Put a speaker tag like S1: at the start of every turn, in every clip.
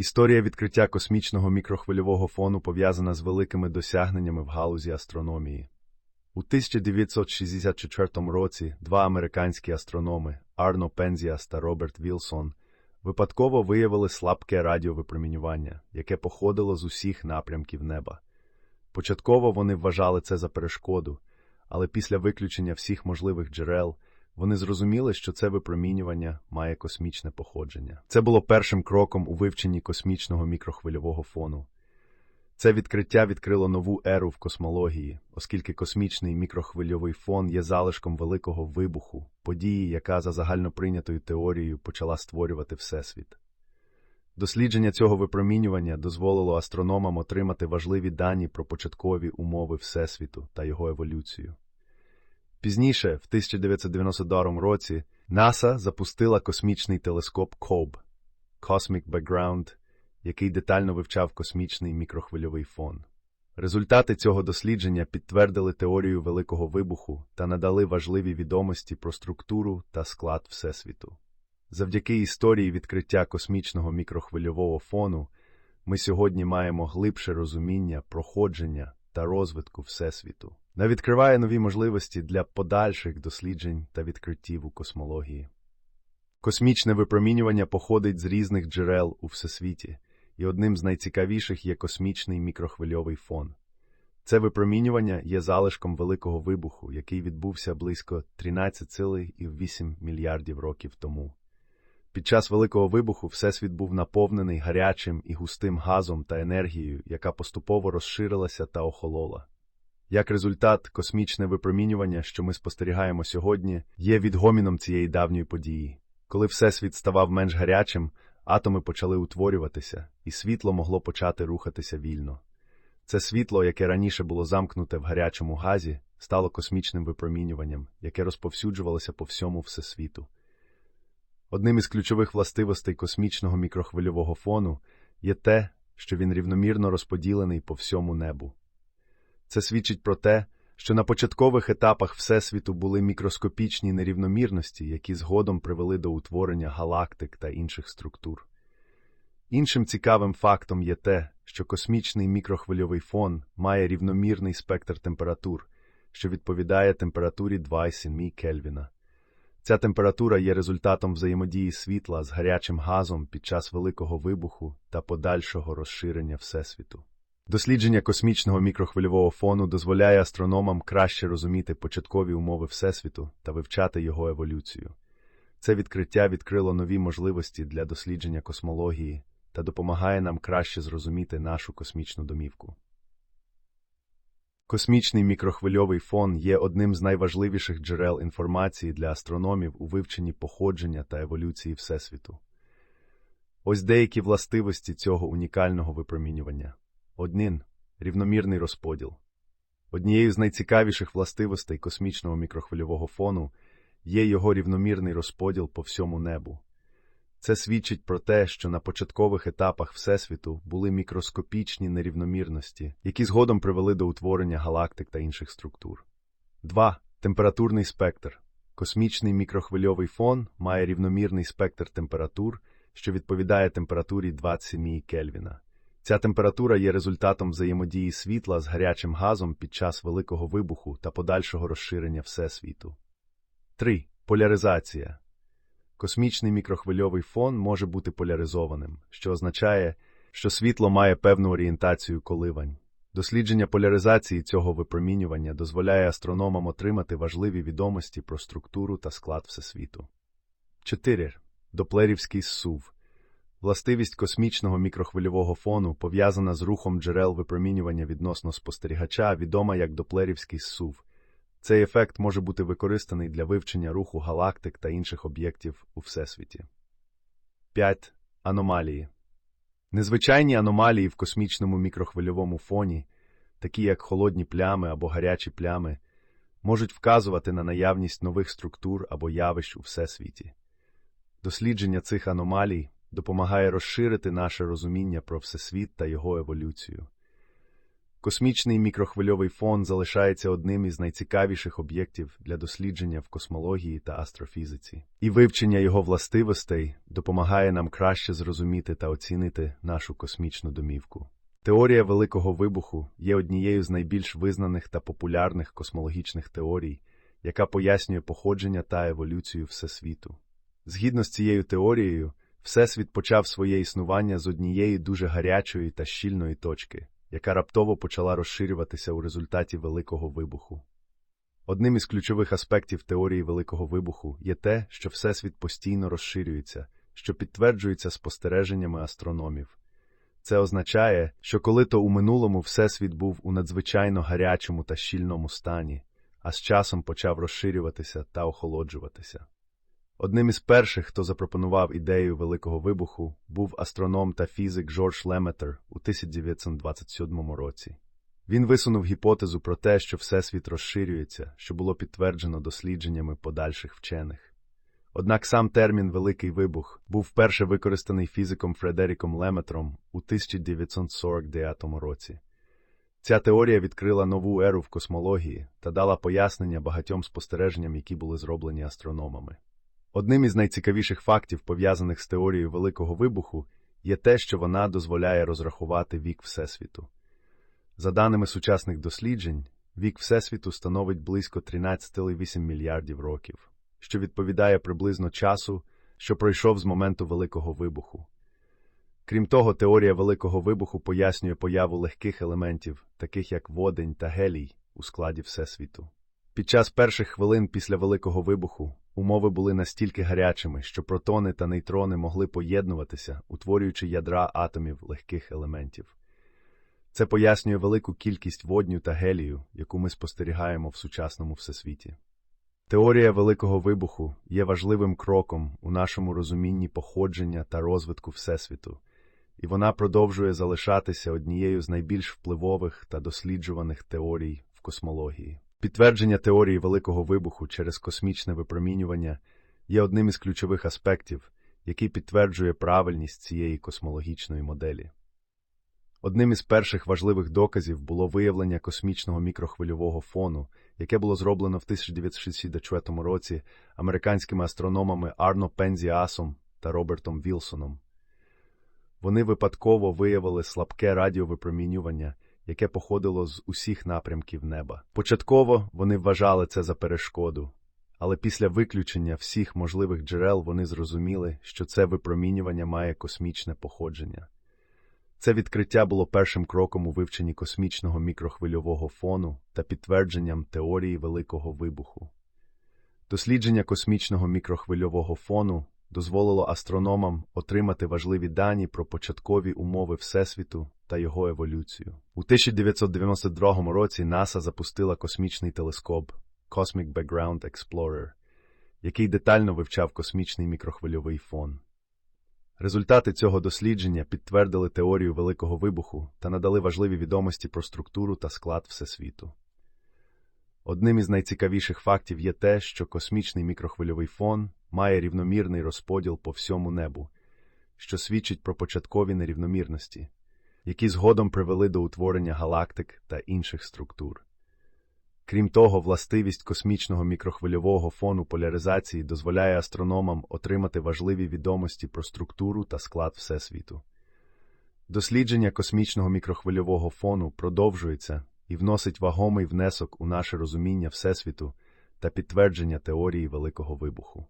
S1: Історія відкриття космічного мікрохвильового фону пов'язана з великими досягненнями в галузі астрономії. У 1964 році два американські астрономи Арно Пензіас та Роберт Вілсон випадково виявили слабке радіовипромінювання, яке походило з усіх напрямків неба. Початково вони вважали це за перешкоду, але після виключення всіх можливих джерел вони зрозуміли, що це випромінювання має космічне походження. Це було першим кроком у вивченні космічного мікрохвильового фону. Це відкриття відкрило нову еру в космології, оскільки космічний мікрохвильовий фон є залишком великого вибуху, події, яка за загальноприйнятою теорією почала створювати Всесвіт. Дослідження цього випромінювання дозволило астрономам отримати важливі дані про початкові умови Всесвіту та його еволюцію. Пізніше, в 1992 році, НАСА запустила космічний телескоп COBE – Cosmic Background, який детально вивчав космічний мікрохвильовий фон. Результати цього дослідження підтвердили теорію Великого вибуху та надали важливі відомості про структуру та склад Всесвіту. Завдяки історії відкриття космічного мікрохвильового фону ми сьогодні маємо глибше розуміння проходження та розвитку Всесвіту. Не відкриває нові можливості для подальших досліджень та відкриттів у космології. Космічне випромінювання походить з різних джерел у всесвіті, і одним з найцікавіших є космічний мікрохвильовий фон. Це випромінювання є залишком великого вибуху, який відбувся близько 13,8 мільярдів років тому. Під час Великого вибуху Всесвіт був наповнений гарячим і густим газом та енергією, яка поступово розширилася та охолола. Як результат, космічне випромінювання, що ми спостерігаємо сьогодні, є відгоміном цієї давньої події. Коли Всесвіт ставав менш гарячим, атоми почали утворюватися, і світло могло почати рухатися вільно. Це світло, яке раніше було замкнуте в гарячому газі, стало космічним випромінюванням, яке розповсюджувалося по всьому всесвіту. Одним із ключових властивостей космічного мікрохвильового фону є те, що він рівномірно розподілений по всьому небу. Це свідчить про те, що на початкових етапах Всесвіту були мікроскопічні нерівномірності, які згодом привели до утворення галактик та інших структур. Іншим цікавим фактом є те, що космічний мікрохвильовий фон має рівномірний спектр температур, що відповідає температурі 2,7 Кельвіна. Ця температура є результатом взаємодії світла з гарячим газом під час Великого вибуху та подальшого розширення Всесвіту. Дослідження космічного мікрохвильового фону дозволяє астрономам краще розуміти початкові умови Всесвіту та вивчати його еволюцію. Це відкриття відкрило нові можливості для дослідження космології та допомагає нам краще зрозуміти нашу космічну домівку. Космічний мікрохвильовий фон є одним з найважливіших джерел інформації для астрономів у вивченні походження та еволюції Всесвіту. Ось деякі властивості цього унікального випромінювання. Однин рівномірний розподіл. Однією з найцікавіших властивостей космічного мікрохвильового фону є його рівномірний розподіл по всьому небу. Це свідчить про те, що на початкових етапах Всесвіту були мікроскопічні нерівномірності, які згодом привели до утворення галактик та інших структур. 2. Температурний спектр. Космічний мікрохвильовий фон має рівномірний спектр температур, що відповідає температурі 27 Кельвіна. Ця температура є результатом взаємодії світла з гарячим газом під час Великого вибуху та подальшого розширення Всесвіту. 3. Поляризація. Космічний мікрохвильовий фон може бути поляризованим, що означає, що світло має певну орієнтацію коливань. Дослідження поляризації цього випромінювання дозволяє астрономам отримати важливі відомості про структуру та склад Всесвіту. 4. Доплерівський сув. Властивість космічного мікрохвильового фону пов'язана з рухом джерел випромінювання відносно спостерігача, відома як доплерівський сув. Цей ефект може бути використаний для вивчення руху галактик та інших об'єктів у Всесвіті. 5. Аномалії. Незвичайні аномалії в космічному мікрохвильовому фоні, такі як холодні плями або гарячі плями, можуть вказувати на наявність нових структур або явищ у Всесвіті. Дослідження цих аномалій допомагає розширити наше розуміння про Всесвіт та його еволюцію. Космічний мікрохвильовий фон залишається одним із найцікавіших об'єктів для дослідження в космології та астрофізиці, і вивчення його властивостей допомагає нам краще зрозуміти та оцінити нашу космічну домівку. Теорія Великого вибуху є однією з найбільш визнаних та популярних космологічних теорій, яка пояснює походження та еволюцію Всесвіту. Згідно з цією теорією, Всесвіт почав своє існування з однієї дуже гарячої та щільної точки, яка раптово почала розширюватися у результаті Великого вибуху. Одним із ключових аспектів теорії Великого вибуху є те, що Всесвіт постійно розширюється, що підтверджується спостереженнями астрономів. Це означає, що коли то у минулому Всесвіт був у надзвичайно гарячому та щільному стані, а з часом почав розширюватися та охолоджуватися. Одним із перших, хто запропонував ідею Великого вибуху, був астроном та фізик Жорж Леметер у 1927 році. Він висунув гіпотезу про те, що Всесвіт розширюється, що було підтверджено дослідженнями подальших вчених. Однак сам термін Великий вибух був вперше використаний фізиком Фредеріком Леметром у 1949 році. Ця теорія відкрила нову еру в космології та дала пояснення багатьом спостереженням, які були зроблені астрономами. Одним із найцікавіших фактів, пов'язаних з теорією Великого вибуху, є те, що вона дозволяє розрахувати вік Всесвіту. За даними сучасних досліджень, вік Всесвіту становить близько 13,8 мільярдів років, що відповідає приблизно часу, що пройшов з моменту Великого вибуху. Крім того, теорія Великого вибуху пояснює появу легких елементів, таких як водень та гелій, у складі Всесвіту. Під час перших хвилин після Великого вибуху умови були настільки гарячими, що протони та нейтрони могли поєднуватися, утворюючи ядра атомів легких елементів. Це пояснює велику кількість водню та гелію, яку ми спостерігаємо в сучасному всесвіті. Теорія Великого вибуху є важливим кроком у нашому розумінні походження та розвитку Всесвіту, і вона продовжує залишатися однією з найбільш впливових та досліджуваних теорій в космології. Підтвердження теорії Великого вибуху через космічне випромінювання є одним із ключових аспектів, який підтверджує правильність цієї космологічної моделі. Одним із перших важливих доказів було виявлення космічного мікрохвильового фону, яке було зроблено в 1964 році американськими астрономами Арно Пензіасом та Робертом Вілсоном. Вони випадково виявили слабке радіовипромінювання, яке походило з усіх напрямків неба. Початково вони вважали це за перешкоду, але після виключення всіх можливих джерел вони зрозуміли, що це випромінювання має космічне походження. Це відкриття було першим кроком у вивченні космічного мікрохвильового фону та підтвердженням теорії Великого вибуху. Дослідження космічного мікрохвильового фону дозволило астрономам отримати важливі дані про початкові умови Всесвіту та його еволюцію. У 1992 році НАСА запустила космічний телескоп Cosmic Background Explorer, який детально вивчав космічний мікрохвильовий фон. Результати цього дослідження підтвердили теорію Великого вибуху та надали важливі відомості про структуру та склад Всесвіту. Одним із найцікавіших фактів є те, що космічний мікрохвильовий фон має рівномірний розподіл по всьому небу, що свідчить про початкові нерівномірності, які згодом привели до утворення галактик та інших структур. Крім того, властивість космічного мікрохвильового фону поляризації дозволяє астрономам отримати важливі відомості про структуру та склад Всесвіту. Дослідження космічного мікрохвильового фону продовжується і вносить вагомий внесок у наше розуміння Всесвіту та підтвердження теорії Великого вибуху.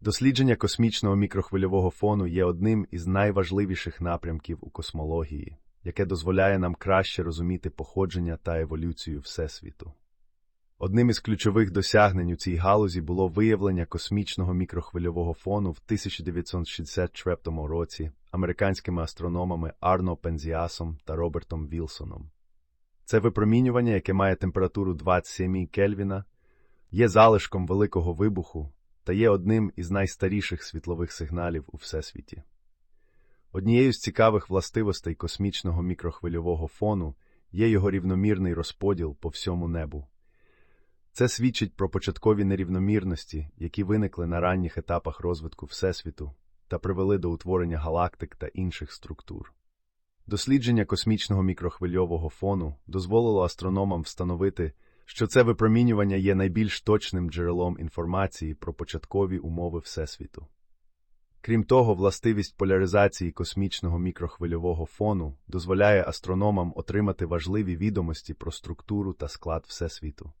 S1: Дослідження космічного мікрохвильового фону є одним із найважливіших напрямків у космології, яке дозволяє нам краще розуміти походження та еволюцію Всесвіту. Одним із ключових досягнень у цій галузі було виявлення космічного мікрохвильового фону в 1964 році американськими астрономами Арно Пензіасом та Робертом Вілсоном. Це випромінювання, яке має температуру 27 Кельвіна, є залишком великого вибуху та є одним із найстаріших світлових сигналів у всесвіті. Однією з цікавих властивостей космічного мікрохвильового фону є його рівномірний розподіл по всьому небу. Це свідчить про початкові нерівномірності, які виникли на ранніх етапах розвитку Всесвіту та привели до утворення галактик та інших структур. Дослідження космічного мікрохвильового фону дозволило астрономам встановити, що це випромінювання є найбільш точним джерелом інформації про початкові умови Всесвіту. Крім того, властивість поляризації космічного мікрохвильового фону дозволяє астрономам отримати важливі відомості про структуру та склад Всесвіту.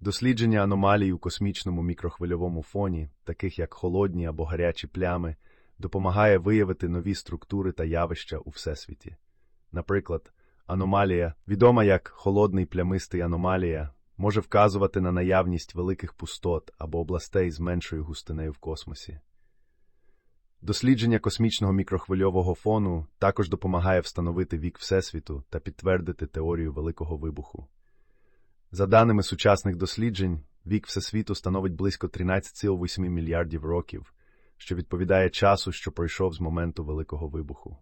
S1: Дослідження аномалій у космічному мікрохвильовому фоні, таких як холодні або гарячі плями, допомагає виявити нові структури та явища у Всесвіті. Наприклад, аномалія, відома як холодний плямистий аномалія, може вказувати на наявність великих пустот або областей з меншою густинею в космосі. Дослідження космічного мікрохвильового фону також допомагає встановити вік Всесвіту та підтвердити теорію Великого вибуху. За даними сучасних досліджень, вік Всесвіту становить близько 13,8 мільярдів років, що відповідає часу, що пройшов з моменту Великого вибуху.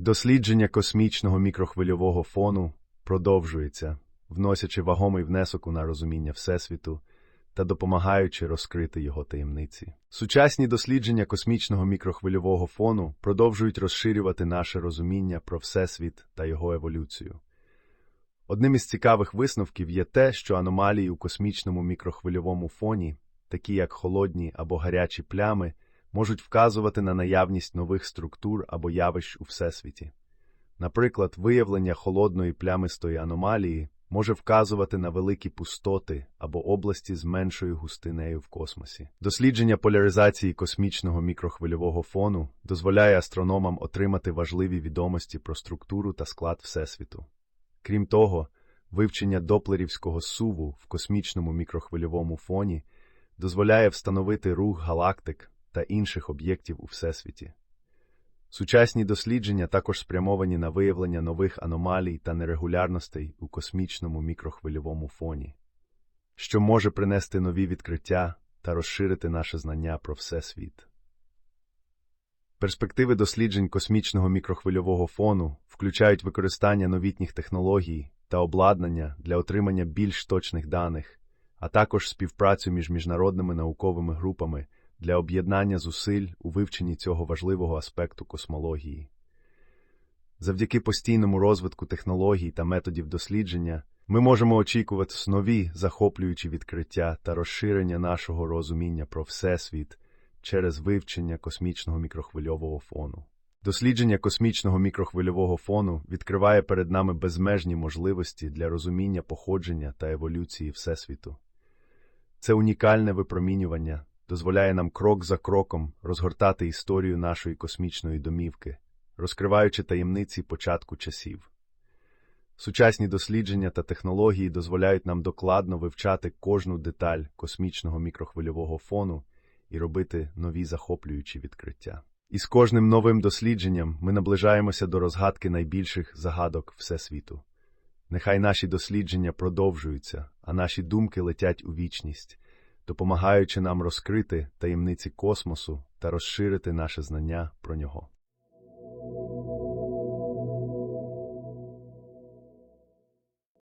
S1: Дослідження космічного мікрохвильового фону продовжується, вносячи вагомий внесок у розуміння Всесвіту та допомагаючи розкрити його таємниці. Сучасні дослідження космічного мікрохвильового фону продовжують розширювати наше розуміння про Всесвіт та його еволюцію. Одним із цікавих висновків є те, що аномалії у космічному мікрохвильовому фоні, такі як холодні або гарячі плями, можуть вказувати на наявність нових структур або явищ у Всесвіті. Наприклад, виявлення холодної плямистої аномалії може вказувати на великі пустоти або області з меншою густинею в космосі. Дослідження поляризації космічного мікрохвильового фону дозволяє астрономам отримати важливі відомості про структуру та склад Всесвіту. Крім того, вивчення доплерівського суву в космічному мікрохвильовому фоні дозволяє встановити рух галактик та інших об'єктів у Всесвіті. Сучасні дослідження також спрямовані на виявлення нових аномалій та нерегулярностей у космічному мікрохвильовому фоні, що може принести нові відкриття та розширити наше знання про Всесвіт. Перспективи досліджень космічного мікрохвильового фону включають використання новітніх технологій та обладнання для отримання більш точних даних, а також співпрацю між міжнародними науковими групами для об'єднання зусиль у вивченні цього важливого аспекту космології. Завдяки постійному розвитку технологій та методів дослідження ми можемо очікувати нові захоплюючі відкриття та розширення нашого розуміння про Всесвіт через вивчення космічного мікрохвильового фону. Дослідження космічного мікрохвильового фону відкриває перед нами безмежні можливості для розуміння походження та еволюції Всесвіту. Це унікальне випромінювання дозволяє нам крок за кроком розгортати історію нашої космічної домівки, розкриваючи таємниці початку часів. Сучасні дослідження та технології дозволяють нам докладно вивчати кожну деталь космічного мікрохвильового фону і робити нові захоплюючі відкриття. І з кожним новим дослідженням ми наближаємося до розгадки найбільших загадок Всесвіту. Нехай наші дослідження продовжуються, а наші думки летять у вічність, допомагаючи нам розкрити таємниці космосу та розширити наше знання про нього.